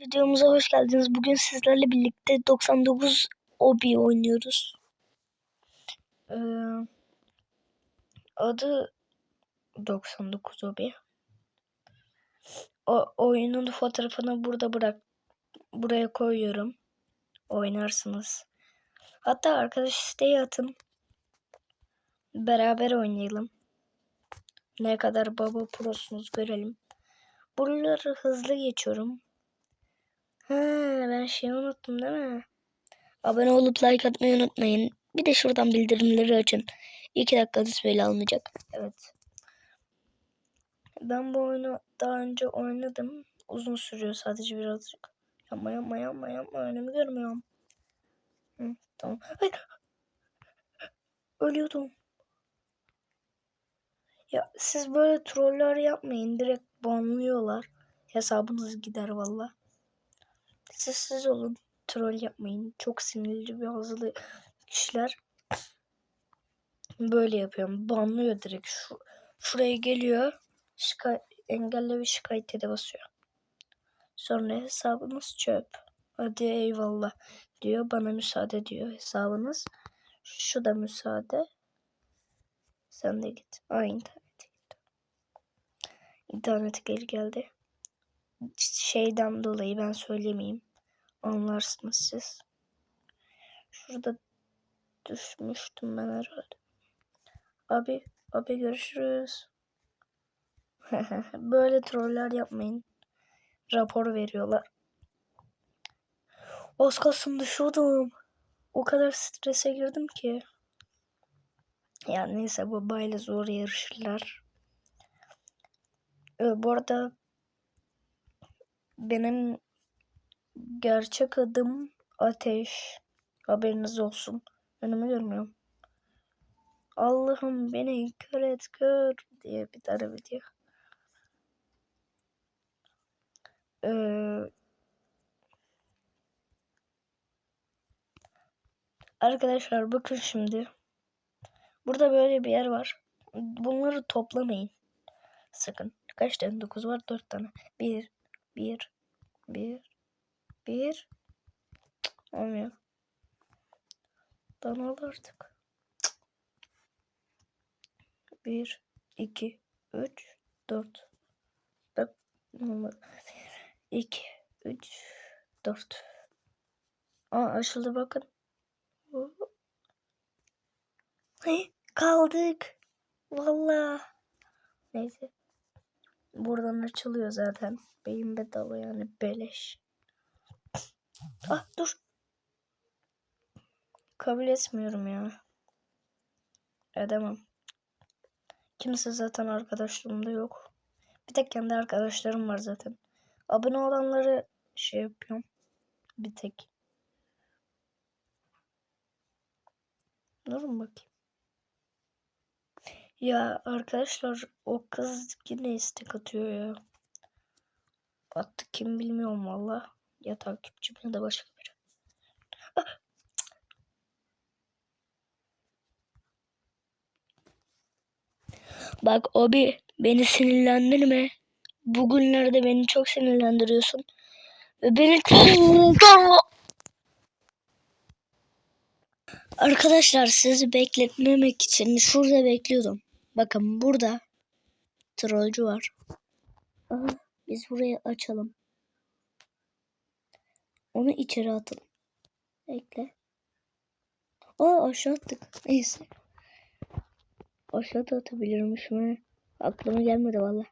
Videomuza hoş geldiniz. Bugün sizlerle birlikte 99 Obi oynuyoruz. Ee, adı 99 Obi. O oyunun fotoğrafını burada bırak buraya koyuyorum. Oynarsınız. Hatta arkadaş isteği atın. Beraber oynayalım. Ne kadar baba prosunuz görelim. Buraları hızlı geçiyorum. Ha, ben şeyi unuttum değil mi? Abone olup like atmayı unutmayın. Bir de şuradan bildirimleri açın. 2 dakikanız böyle almayacak. Evet. Ben bu oyunu daha önce oynadım. Uzun sürüyor sadece birazcık. Yapma yapma yapma yapma önümü görmüyorum. Hı, tamam. Ay. Ölüyordum. Ya siz böyle troller yapmayın. Direkt banlıyorlar. Hesabınız gider valla. Sessiz olun. Troll yapmayın. Çok sinirli bazı kişiler böyle yapıyorum. Banlıyor direkt. Şu, şuraya geliyor. Şikay engelle ve şikayete de basıyor. Sonra hesabınız çöp. Hadi eyvallah diyor. Bana müsaade diyor hesabınız. Şu da müsaade. Sen de git. Aa internete git. İnternete geri geldi. Şeyden dolayı ben söylemeyeyim. Anlarsınız siz. Şurada düşmüştüm ben herhalde. Abi, abi görüşürüz. Böyle troller yapmayın. Rapor veriyorlar. Az kalsın düşüyordum. O kadar strese girdim ki. Yani neyse babayla zor yarışırlar. Ee, bu arada benim gerçek adım Ateş. Haberiniz olsun. Önümü görmüyorum. Allah'ım beni kör et kör diye bir tane video. Ee, arkadaşlar bakın şimdi. Burada böyle bir yer var. Bunları toplamayın. Sakın. Kaç tane? 9 var. 4 tane. 1 1 1 1 Olmuyor. Lan al artık. 1 2 3 4 Bak olmadı. 2 3 4 Aa açıldı bakın. Kaldık. Vallahi. Neyse. Buradan açılıyor zaten. Beyin bedava yani beleş. Ah dur. Kabul etmiyorum ya. Edemem. Kimse zaten arkadaşlarımda yok. Bir tek kendi arkadaşlarım var zaten. Abone olanları şey yapıyorum. Bir tek. Durun bakayım. Ya arkadaşlar o kız yine istek atıyor ya. Attı kim bilmiyorum valla. Ya takipçim ya da başka biri. Ah! Bak Obi beni sinirlendirme. Bugünlerde beni çok sinirlendiriyorsun. Ve beni Arkadaşlar sizi bekletmemek için şurada bekliyordum. Bakın burada trollcü var. Aha, biz burayı açalım. Onu içeri atalım. Bekle. Aa aşağı attık. Neyse. Aşağı da atabilirmiş mi? Aklıma gelmedi valla.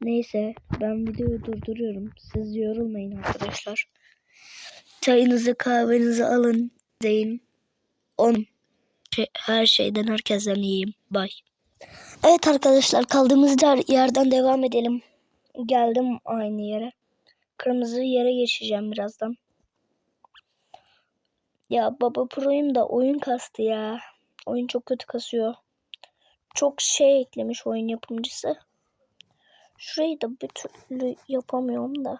Neyse ben videoyu durduruyorum. Siz yorulmayın arkadaşlar. Çayınızı kahvenizi alın deyin. On her şeyden herkesten iyiyim. Bay. Evet arkadaşlar kaldığımız yerden devam edelim. Geldim aynı yere. Kırmızı yere geçeceğim birazdan. Ya baba proyum da oyun kastı ya. Oyun çok kötü kasıyor. Çok şey eklemiş oyun yapımcısı. Şurayı da bir türlü yapamıyorum da.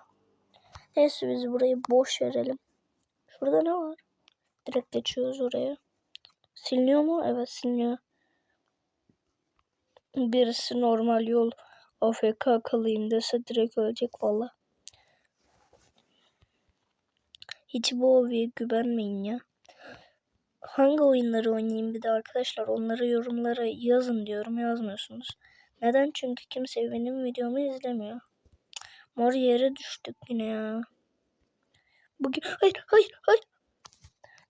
Neyse biz burayı boş verelim. Şurada ne var? Direkt geçiyoruz oraya. Siliniyor mu? Evet siliniyor. Birisi normal yol AFK kalayım dese direkt ölecek valla. Hiç bu hobiye güvenmeyin ya. Hangi oyunları oynayayım bir de arkadaşlar onları yorumlara yazın diyorum yazmıyorsunuz. Neden? Çünkü kimse benim videomu izlemiyor. Mor yere düştük yine ya. Bugün hayır hayır hayır.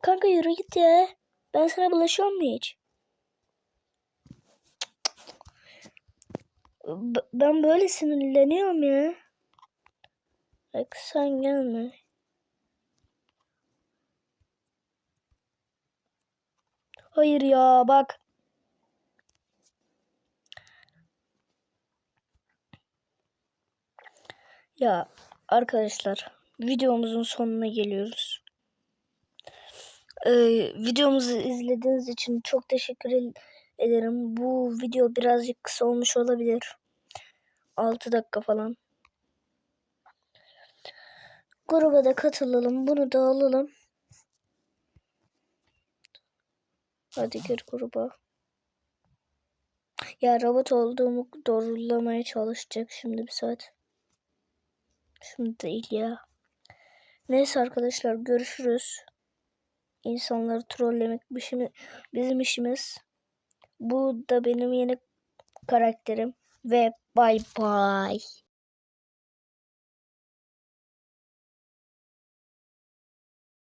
Kanka yürü git ya. Ben sana bulaşıyor mu hiç? B- ben böyle sinirleniyorum ya. Bak sen gelme. Hayır ya bak. Ya arkadaşlar videomuzun sonuna geliyoruz. Ee, videomuzu izlediğiniz için çok teşekkür ederim. Bu video birazcık kısa olmuş olabilir. 6 dakika falan. Gruba da katılalım. Bunu da alalım. Hadi gir gruba. Ya robot olduğumu doğrulamaya çalışacak şimdi bir saat. Şimdi değil ya. Neyse arkadaşlar görüşürüz. İnsanları trollemek bizim, işimiz. Bu da benim yeni karakterim. Ve bay bay.